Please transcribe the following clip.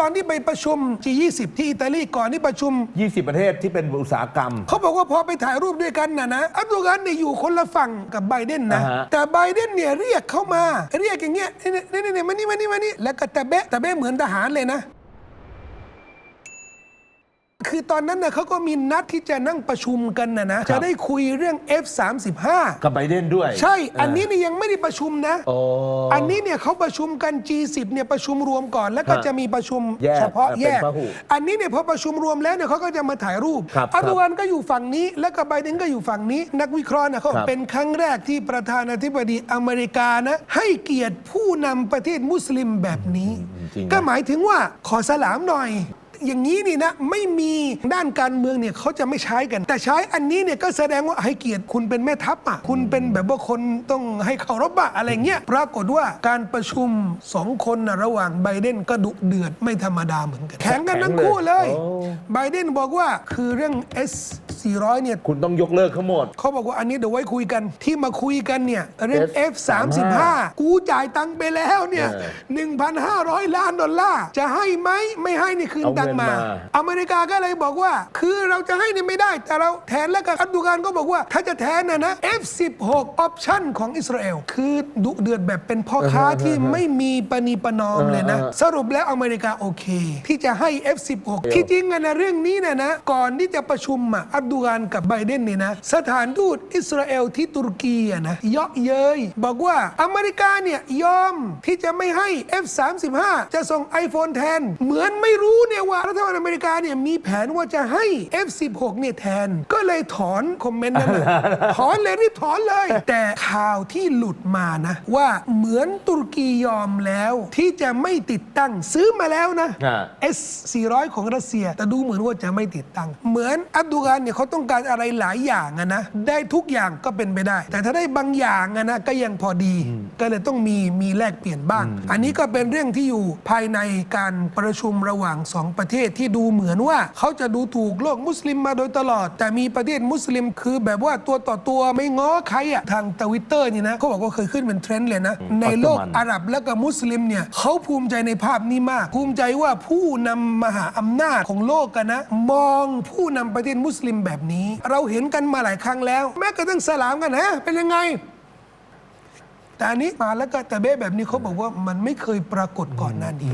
ตอนที่ไปประชุม G20 ที่อิตาลีก่อนที่ประชุม 20 ประเทศที่เป็นอุตสาหกรรม เขาบอกว่าพอไปถ่ายรูปด้วยกันนะนะอัรโดกันเนี่ยอยู่คนละฝั่งกับไบเดนนะ อ่าฮะ แต่ไบเดนเนี่ยเรียกเข้ามา เรียกอย่างเงี้ยนี่นี่นี่นี่มานี่มานี่มานี่แล้วก็ตะเบะตะเบะเหมือนทหารเลยนะ คือตอนนั้นนะเขาก็มีนัดที่จะนั่งประชุมกันนะนะ จะได้คุยเรื่อง F35 กับไบเดนด้วย ใช่ อันนี้เนี่ยยังไม่ได้ประชุมนะโอ้อันนี้เนี่ยเขาประชุมกัน G10 เนี่ยประชุมรวมก่อน แล้วก็ฮะจะมีประชุมแยกเฉพาะเป็นแยกพหุอันนี้เนี่ยพอประชุมรวมแล้วเนี่ยเขาก็จะมาถ่ายรูปครับอัรโดกันก็อยู่ฝั่งนี้ แล้วก็ไบเดนก็อยู่ฝั่งนี้ นักวิเคราะห์นะเขาครับเป็นครั้งแรกที่ประธานาธิบดีอเมริกานะให้เกียรติผู้นำประเทศมุสลิมแบบนี้จริงนะก็หมายถึงว่าขอสลามหน่อย อย่างนี้นี่นะไม่มีด้านการเมืองเนี่ยเขาจะไม่ใช้กัน แต่ใช้อันนี้เนี่ยก็แสดงว่าให้เกียรติคุณเป็นแม่ทัพอะคุณเป็นแบบว่าคนต้องให้เคารพอะอะไรเงี้ยปรากฏว่าการประชุมสองคนนะระหว่างไบเดนก็ดุเดือดไม่ธรรมดาเหมือนกันแข่งกันทั้งคู่เลยโอ้ไบเดนบอกว่าคือเรื่อง S 400 เนี่ย คุณต้องยกเลิกเขาหมด เขาบอกว่าอันนี้เดี๋ยวไว้คุยกันที่มาคุยกันเนี่ยเรื่อง F 3 F35 5กูจ่ายตังค์ไปแล้วเนี่ย เออ1,500 ล้านดอลลาร์จะให้ไหมไม่ให้นี่คืนเอาเงินตังค์มา มา อเมริกาก็เลยบอกว่า คือเราจะให้นี่ไม่ได้ แต่เราแทนแล้วกันอับดุการก็บอกว่า ถ้าจะแทนนะนะ F16 ออปชั่นของอิสราเอลคือดุเดือดแบบเป็นพ่อค้าที่ไม่มีปณีประนอมเลยนะ สรุปแล้วอเมริกาโอเค ที่จะให้ F16 ที่จริงอะนะเรื่องนี้นะนะ ก่อนที่จะประชุมอะอับดุการกับไบเดนเนี่ยนะ สถานทูตอิสราเอลที่ตุรกีอะนะเยาะเย้ยบอกว่าอเมริกาเนี่ยยอมที่จะไม่ให้ F35 จะส่ง iPhone แทน เหมือนไม่รู้เนี่ยว่ารัฐบาลอเมริกาเนี่ยมีแผนว่าจะให้ F16 เนี่ยแทน ก็เลยถอนคอมเมนต์นั้นเลยถอนเลยรีบถอนเลย แต่ข่าวที่หลุดมานะ ว่าเหมือนตุรกียอมแล้วที่จะไม่ติดตั้งซื้อมาแล้วนะฮะ S 400 ของรัสเซีย แต่ดูเหมือนว่าจะไม่ติดตั้ง เหมือนอับดุลกานเนี่ยเขาต้องการอะไรหลายอย่างอะนะได้ทุกอย่างก็เป็นไปได้ แต่ถ้าได้บางอย่างอะนะก็ยังพอดี ก็เลยต้องมีมีแลกเปลี่ยนบ้าง อันนี้ก็เป็นเรื่องที่อยู่ภายในการประชุมระหว่างสองประเทศที่ดูเหมือนว่าเขาจะดูถูกโลกมุสลิมมาโดยตลอด แต่มีประเทศมุสลิมคือแบบว่าตัวต่อตัวไม่ง้อใครอะทางทวิตเตอร์นี่นะเขาบอกว่าเคยขึ้นเป็นเทรนด์เลยนะ ในโลกปัจจุบันอาหรับและก็มุสลิมเนี่ยเขาภูมิใจในภาพนี้มาก ภูมิใจว่าผู้นำมหาอำนาจของโลกกันนะ มองผู้นำประเทศมุสลิมแบบนี้ เราเห็นกันมาหลายครั้งแล้ว แม้กระทั่งสลามกันนะเป็นยังไง แต่อันนี้มาแล้วก็แต่เบ้แบบนี้เขาบอกว่ามันไม่เคยปรากฏก่อนหน้านี้